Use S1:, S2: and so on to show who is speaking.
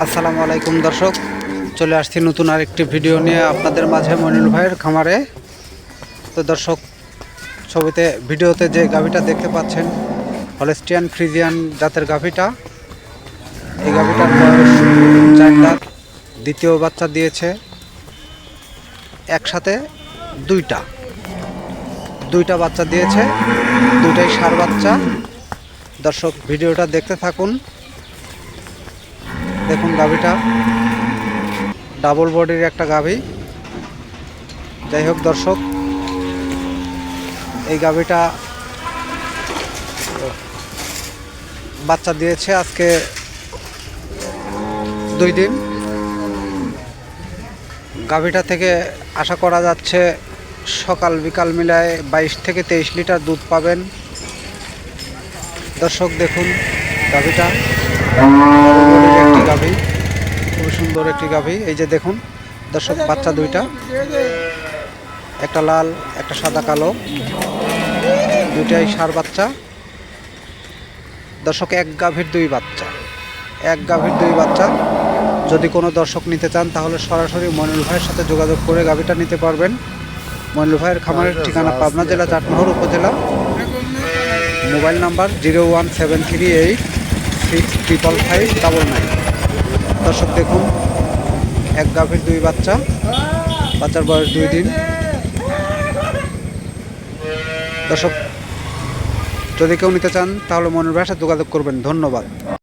S1: আসসালামু আলাইকুম দর্শক, চলে আসছি নতুন আরেকটি ভিডিও নিয়ে আপনাদের মাঝে মনির ভাইয়ের খামারে। তো দর্শক, ছবিতে, ভিডিওতে যে গাভিটা দেখতে পাচ্ছেন, হলেস্টিয়ান ফ্রিজিয়ান জাতের গাভিটা। এই গাভিটার বয়স চার দাঁত, দ্বিতীয় বাচ্চা দিয়েছে, একসাথে দুইটা। দুইটা বাচ্চা দিয়েছে, দুইটাই সার বাচ্চা। দর্শক, ভিডিওটা দেখতে থাকুন। দেখুন গাভিটা। ডাবল বডির একটা গাভি। যাই হোক দর্শক, এই গাভিটা বাচ্চা দিয়েছে আজকে দুই দিন। গাভিটা থেকে আশা করা যাচ্ছে সকাল বিকাল মিলায় বাইশ থেকে তেইশ লিটার দুধ পাবেন। দর্শক দেখুন গাভিটা। গাভি, খুবই সুন্দর একটি গাভি। এই যে দেখুন, দর্শক, বাচ্চা দুইটা। একটা লাল, একটা সাদা, কালো। দুইটাই সার বাচ্চা। দর্শক, এক গাভীর দুই বাচ্চা। এক গাভীর দুই বাচ্চা। যদি কোনো দর্শক নিতে চান, তাহলে সরাসরি মনির ভাইয়ের সাথে যোগাযোগ করে গাভীটা নিতে পারবেন। মনির ভাইয়ের খামারের ঠিকানা পাবনা জেলা, চাটমোহর উপজেলা। Mobile number zero one seven three eight six triple five double nine দর্শক দেখুন, এক গাভীর দুই বাচ্চা, বাচ্চার বয়স দুই দিন। দর্শক, যদি কেউ নিতে চান, তাহলে মনের ভাষা যোগাযোগ করবেন। ধন্যবাদ।